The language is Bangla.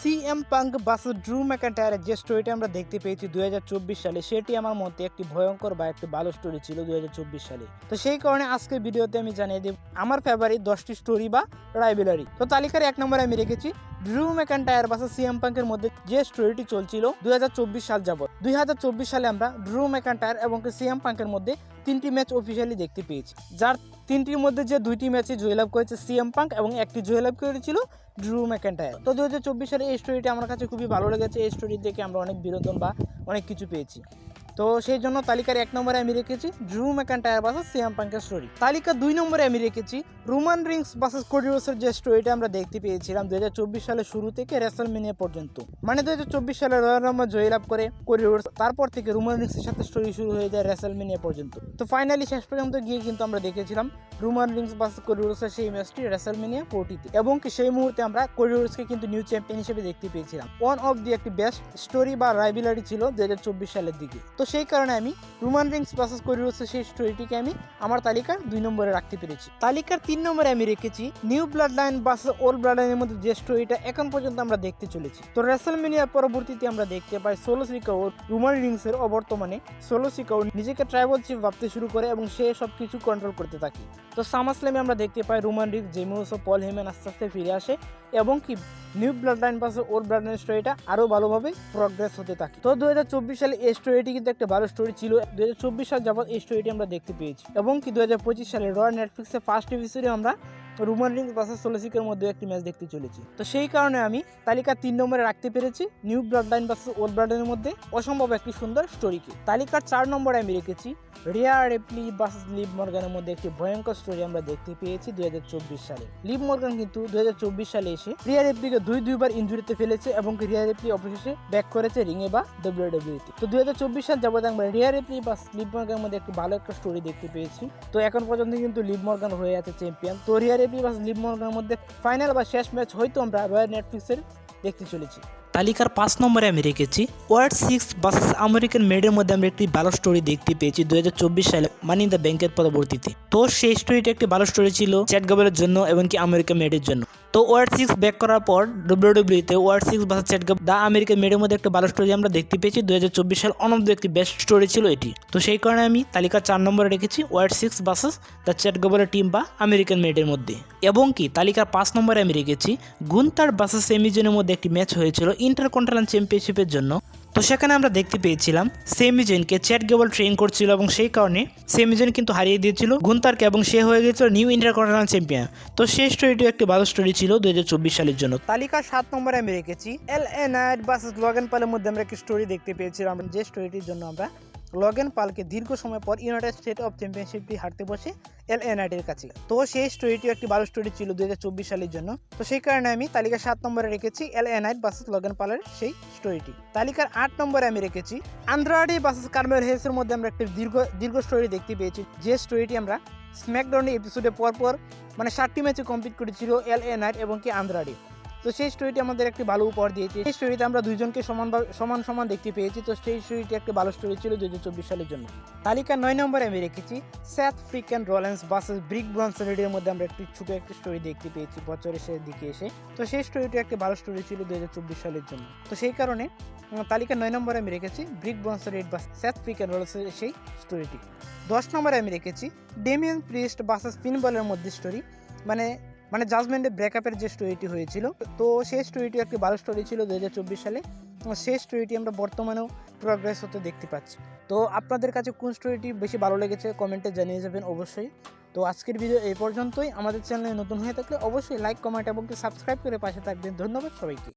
সিএম পাঙ্ক বাসেস ড্রু ম্যাকান্টায়ারের যে স্টোরিটা আমরা দেখতে পেয়েছি দুই হাজার চব্বিশ সালে, সেটি আমার মতে একটি ভয়ঙ্কর বা একটি ভালো স্টোরি ছিল দুই হাজার চব্বিশ সালে। তো সেই কারণে আজকের ভিডিওতে আমি জানিয়ে দেব, আমার ফেভারিট দশটি স্টোরি বা রাইবেলারি তো তালিকার এক নম্বরে আমি রেখেছি ড্রু ম্যাকান্টায়ার বাসা সিএম পাঙ্কের মধ্যে যে স্টোরিটি চলছিল দুই হাজার চব্বিশ সাল যাবত দুই হাজার চব্বিশ সালে আমরা ড্রু ম্যাকান্টায়ার এবং সিএম পাঙ্কের মধ্যে তিনটি ম্যাচ অফিসিয়ালি দেখতে পেয়েছি। যার তিনটির মধ্যে যে দুইটি ম্যাচে জয়লাভ করেছে সিএম পাঙ্ক এবং একটি জয়লাভ করেছিল ড্রু ম্যাকান্টায়ার তো দু হাজার চব্বিশ সালে এই স্টোরিটি আমার কাছে খুবই ভালো লেগেছে। এই স্টোরি দেখে আমরা অনেক বিনোদন বা অনেক কিছু পেয়েছি। তো সেই জন্য তালিকার এক নম্বরে আমি রেখেছি ড্রু ম্যাকান্টায়ার বাসাস সিএম পাঙ্কের স্টোরি তালিকা দুই নম্বরে আমি রেখেছি রোমান রিংস বাসাস কোডিওসের যে স্টোরিটা আমরা দেখতে পেয়েছিলাম দু হাজার চব্বিশ সালের শুরু থেকে রেসলমিনিয়া পর্যন্ত। মানে দু হাজার চব্বিশ সালে রয়্যাল রাম্বা জয়লাভ করে কোরিওর্স তারপর থেকে রোমান রিংসের সাথে স্টোরি শুরু হয়ে যায় রেসলমিনিয়া পর্যন্ত। তো ফাইনালি শেষ পর্যন্ত গিয়ে কিন্তু আমরা দেখেছিলাম রোমান রিংস বাসাস কোরিওর্সের সেই ম্যাচটি রেসলমিনিয়া ফোর্টিতে এবং সেই মুহূর্তে আমরা কোরিওর্সকে কিন্তু নিউ চ্যাম্পিয়ন হিসেবে দেখতে পেয়েছিলাম। ওয়ান অফ দি একটি বেস্ট স্টোরি বা রাইবিলারি ছিল দু হাজার চব্বিশ সালের দিকে। তো সেই কারণে আমি রোমান রিংস বাসাস কোরিওর্সের সেই স্টোরিটিকে আমি আমার তালিকার দুই নম্বরে রাখতে পেরেছি। তালিকার তিন নম্বরে আমি রেখেছি new blood line versus old blood লাইনের মধ্যে যে স্টোরিটা এখন পর্যন্ত আমরা দেখতে চলেছি। তো রেসলমিনিয়ার পরবর্তীতে আমরা দেখতে পাই সোলো সিকাও রোমান রিংসের অবর্তমানে সোলো সিকাও নিজেকে ট্রাইবাল চিফ ভাবতে শুরু করে এবং সে সব কিছু কন্ট্রোল করতে থাকে। তো সামাসলেমে আমরা দেখতে পাই রোমান রিংস জেমিউস ও পল হেমেন আস্তে আস্তে ফিরে আসে এবং কি নিউ ব্লাড লাইন পাশে ওর ব্লাড লাইন স্টোরিটা আরও ভালোভাবে প্রগ্রেস হতে থাকে। তো দুই হাজার চব্বিশ সালে এই স্টোরিটি কিন্তু একটা ভালো স্টোরি ছিল দু হাজার চব্বিশ সাল যাবৎ এই স্টোরিটি আমরা দেখতে পেয়েছি। এবং কি দু হাজার পঁচিশ সালে রয়্যাল নেটফ্লিক্সে ফার্স্ট এপিসোডে আমরা রোমান রিংস বাসার সোলোসিকের মধ্যে একটি ম্যাচ দেখতে চলেছি। তো সেই কারণে আমি তালিকা তিন নম্বরে রাখতে পেরেছি নিউ ব্লাড লাইন বাসার ওল্ড ব্লাড লাইনের মধ্যে। অসম্ভব একটি সুন্দর স্টোরিকে। তালিকার চার নম্বরে আমি রেখেছি রিয়া রেপলি বাসাস লিভ মর্গানের মধ্যে একটি ভয়ঙ্কর স্টোরি আমরা দেখতে পেয়েছি দুই হাজার চব্বিশ সালে। লিভ মর্গান কিন্তু দুই হাজার চব্বিশ সালে এসে রিয়া রেপলিকে দুই দুইবার ইঞ্জুরিতে ফেলেছে এবং রিয়া রেপলি অবশেষে ব্যাক করেছে রিংয়ে বা ডব্লিউডব্লিউতে তো। দু হাজার চব্বিশ সাল যাবত আমরা রিয়া রেপলি বা লিভ মর্গানের মধ্যে একটি ভালো একটা স্টোরি দেখতে পেয়েছি। তো এখন পর্যন্ত কিন্তু লিভ মর্গান হয়ে আছে চ্যাম্পিয়ন। তো রিয়া রেপলি বা লিভ মর্গানের মধ্যে ফাইনাল বা শেষ ম্যাচ হয়তো আমরা রয়্যাল নেটফ্লিক্সের দেখতে চলেছি। তালিকার পাঁচ নম্বরে আমি রেখেছি ওয়ার্ড সিক্স বাসেস আমেরিকান মেডের মধ্যে আমরা একটি ভালো স্টোরি দেখতে পেয়েছি দুই হাজার চব্বিশ সালে মানি দ্য ব্যাংকের পরবর্তীতে। তো সেই স্টোরিটা একটি ভালো স্টোরি ছিল চ্যাট গাবেলের জন্য এবং কি আমেরিকান মেডের জন্য। তো ওয়ার্ড সিক্স ব্যাক করার পর ডব্লিউডব্লিউতে Wyatt Sicks versus Chad Gable the American মেডের মধ্যে একটা ভালো স্টোরি আমরা দেখতে পেয়েছি। দু হাজার চব্বিশ সাল অনব্দ একটি বেস্ট স্টোরি ছিল এটি। তো সেই কারণে আমি তালিকা চার নম্বরে রেখেছি, Wyatt Sicks versus the Chad গাবেলের team বা আমেরিকান মেডের মধ্যে। এবং কি, তালিকার পাঁচ নম্বরে আমি রেখেছি, গুন্তার বাসেস সেমিজনের মধ্যে একটি ম্যাচ হয়েছিল ইন্টারকন্টিনেন্টাল চ্যাম্পিয়নশিপের জন্য। তো সেখানে আমরা দেখতে পেয়েছিলাম সেমিজেনকে চ্যাট গেবল ট্রেন করছিল এবং সেই কারণে সেমিজেন কিন্তু হারিয়ে দিয়েছিল গুন্তারকে এবং সে হয়ে গেছিল নিউ ইন্টারকন্টিনেন্টাল চ্যাম্পিয়ন। তো সেই স্টোরিটি একটি ভালো স্টোরি ছিল দুই হাজার চব্বিশ সালের জন্য। তালিকা সাত নম্বরে আমি রেখেছি। এল এন আইট বাসেস লগেন পালের মধ্যে আমরা একটি স্টোরি দেখতে পেয়েছিলাম। যে স্টোরিটির জন্য আমরা লগেন পালকে দীর্ঘ সময় পর ইউনাইটেড স্টেট অফ চ্যাম্পিয়নশিপটি হারতে বসে এল এনআইটির কাছে। তো সেই স্টোরিটিও একটি ভালো স্টোরি ছিল দুই হাজার চব্বিশ সালের জন্য। তো সেই কারণে আমি তালিকা সাত নম্বরে রেখেছি এল এনআইট বাসেস লগেন পালের সেই স্টোরিটি। তালিকার আট নম্বরে আমি রেখেছি আন্দ্রাডি বাসেস কার্মেল হেসের মধ্যে আমরা একটি দীর্ঘ দীর্ঘ স্টোরি দেখতে পেয়েছি। যে স্টোরিটি আমরা স্ম্যাকডাউনের এপিসোডে পর পর মানে ষাটটি ম্যাচে কমপ্লিট করেছিল এল এ নাইট এবং কি আন্দ্রাডি। তো সেই স্টোরিটি আমাদের একটি ভালো উপহার দিয়েছে। সেই স্টোরিতে আমরা দুইজনকে সমান সমান সমান দেখতে পেয়েছি। তো সেই স্টোরিটি একটি ভালো স্টোরি ছিল দু হাজার চব্বিশ সালের জন্য। তালিকা নয় নম্বরে আমি রেখেছি স্যাথ ফ্রিক ফ্রিকেন রোলেন্স বাসেস ব্রিক ব্রনসনের মধ্যে আমরা একটি ছোট একটি স্টোরি দেখতে পেয়েছি বছরের শেষের দিকে এসে। তো সেই স্টোরিটি একটি ভালো স্টোরি ছিল দুই হাজার চব্বিশ সালের জন্য। তো সেই কারণে তালিকা নয় নম্বরে আমি রেখেছি ব্রিক ব্রনসনের বা স্যাথ ফ্রিক ফ্রিকেন রোলেন্সের সেই স্টোরিটি দশ নম্বরে আমি রেখেছি ডেমিয়ান প্রিস্ট বাসেস পিনবলের মধ্যে স্টোরি মানে মানে জাজমেন্টে ব্রেকআপের যে স্টোরিটি হয়েছিল, তো সেই স্টোরিটি একটি ভালো স্টোরি ছিল দু হাজার চব্বিশ সালে। সেই স্টোরিটি আমরা বর্তমানেও প্রোগ্রেস হতে দেখতে পাচ্ছি। তো আপনাদের কাছে কোন স্টোরিটি বেশি ভালো লেগেছে কমেন্টে জানিয়ে যাবেন অবশ্যই। তো আজকের ভিডিও এই পর্যন্তই। আমাদের চ্যানেলে নতুন হয়ে থাকলে অবশ্যই লাইক কমেন্ট এবং সাবস্ক্রাইব করে পাশে থাকবেন। ধন্যবাদ সবাইকে।